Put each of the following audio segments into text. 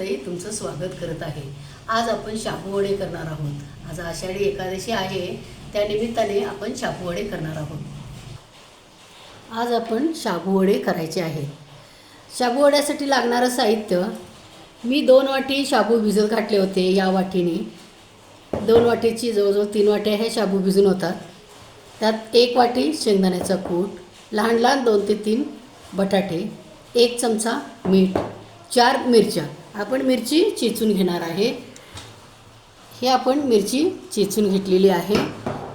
मंजुळाताई तुमचं स्वागत करत आहे. आज आपण शापूवडे करणार आहोत. आज आषाढी एकादशी आहे. त्यानिमित्ताने आपण शापूवडे करणार आहोत. आज आपण शाबूवडे करायचे आहेत. शाबूवड्यासाठी लागणारं साहित्य मी दोन वाटी शाबू भिजत घातले होते या वाटीने. दोन वाटीची जवळजवळ तीन वाट्या हे शाबू भिजून होतात. त्यात एक वाटी शेंगदाण्याचा कूट लहान लहान दोन ते तीन बटाटे एक चमचा मीठ चार मिरच्या. आपण मिरची चेचून घेणार आहे. हे आपण मिरची चेचून घेतलेली आहे.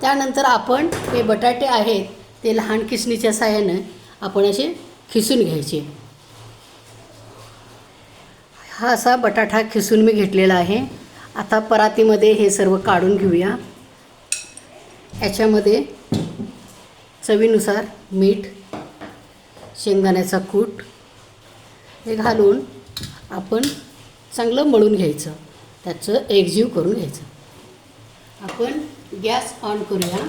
त्यानंतर आपण हे बटाटे आहेत ते लहान किसणीच्या साह्यानं आपण असे खिसून घ्यायचे. हा असा बटाटा खिसून मी घेतलेला आहे. आता परातीमध्ये हे सर्व काढून घेऊया. याच्यामध्ये चवीनुसार मीठ शेंगदाण्याचा कूट हे घालून आपण चांगलं मळून घ्यायचं. त्याचं एकजीव करून घ्यायचं. आपण गॅस ऑन करूया.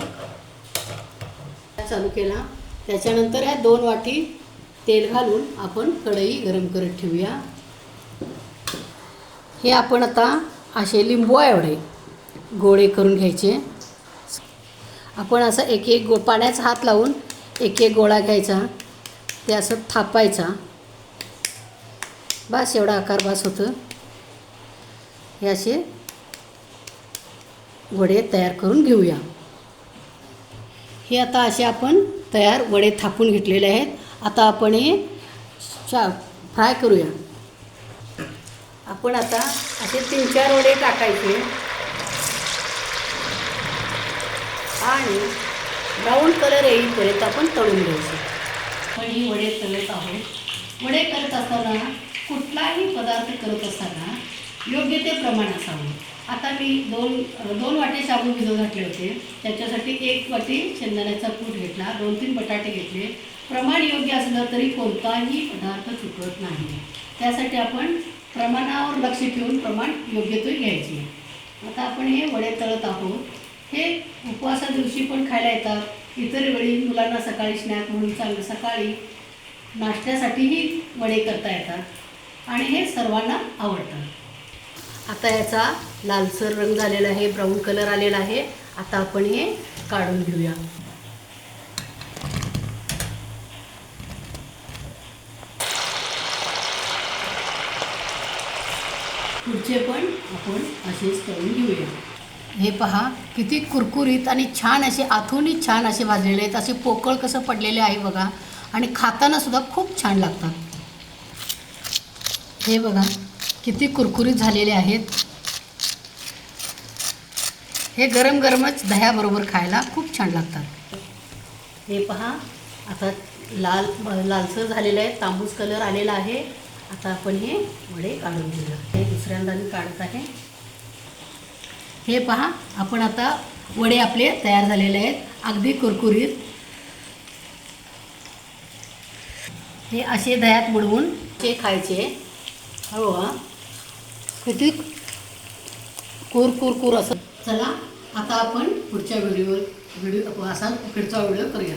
चालू केला. त्याच्यानंतर ह्या दोन वाटी तेल घालून आपण कढई गरम करत ठेवूया. हे आपण आता असे लिंबू एवढे गोळे करून घ्यायचे. आपण असं एक एक गो पाण्याचा हात लावून एक एक गोळा घ्यायचा. ते असं थापायचा. बस एवढा आकार बस होतं. हे असे वडे तयार करून घेऊया. हे आता असे आपण तयार वडे थापून घेतलेले आहेत. आता आपण हे शा फ्राय करूया. आपण आता असे तीन चार वडे टाकायचे. आणि ब्राऊन कलर येईपर्यंत आपण तळून घ्यायचं. पण ही वडे तळत आहोत. वडे करत असताना कुठलाही पदार्थ करत असताना योग्य ते प्रमाण असावं. आता मी दोन दोन वाटे साबण भिजत घातले होते. त्याच्यासाठी एक वाटी शेंदाण्याचा कूट घेतला दोन तीन बटाटे घेतले. प्रमाण योग्य असलं तरी कोणताही पदार्थ चुकत नाही. त्यासाठी आपण प्रमाणावर लक्ष ठेवून प्रमाण योग्य ते घ्यायचे. आता आपण हे वडे तळत आहोत. हे उपवासा दिवशी पण खायला येतात. इतर वेळी मुलांना सकाळी स्नॅक म्हणून चांगलं सकाळी नाश्त्यासाठीही वडे करता येतात. आणि हे सर्वांना आवडतात. आता याचा लालसर रंग झालेला आहे ब्राऊन कलर आलेला आहे. आता आपण हे काढून घेऊया. पुढचे पण आपण असेच करून घेऊया. हे पहा किती कुरकुरीत आणि छान असे आथोनी छान असे भाजलेले आहेत. असे पोकळ कसं पडलेले आहे बघा. आणि खाताना सुद्धा खूप छान लागतात. हे बघा. किती कुरकुरीत झालेले आहेत. हे गरम गरमच दह्याबरोबर खायला खूप छान लागतात. हे पहा आता लाल लालसर झालेलं आहे तांबूस कलर आलेला आहे. आता आपण हे वडे काढून घेऊया. हे दुसऱ्यांदा मी काढत आहे. हे पहा आपण आता वडे आपले तयार झालेले आहेत अगदी कुरकुरीत. हे असे दह्यात बुडवून ते खायचे. हो हा. किती कुर कुर कुर असं. चला आता आपण पुढच्या व्हिडिओ व्हिडिओ असा पुढचा व्हिडिओ करूया.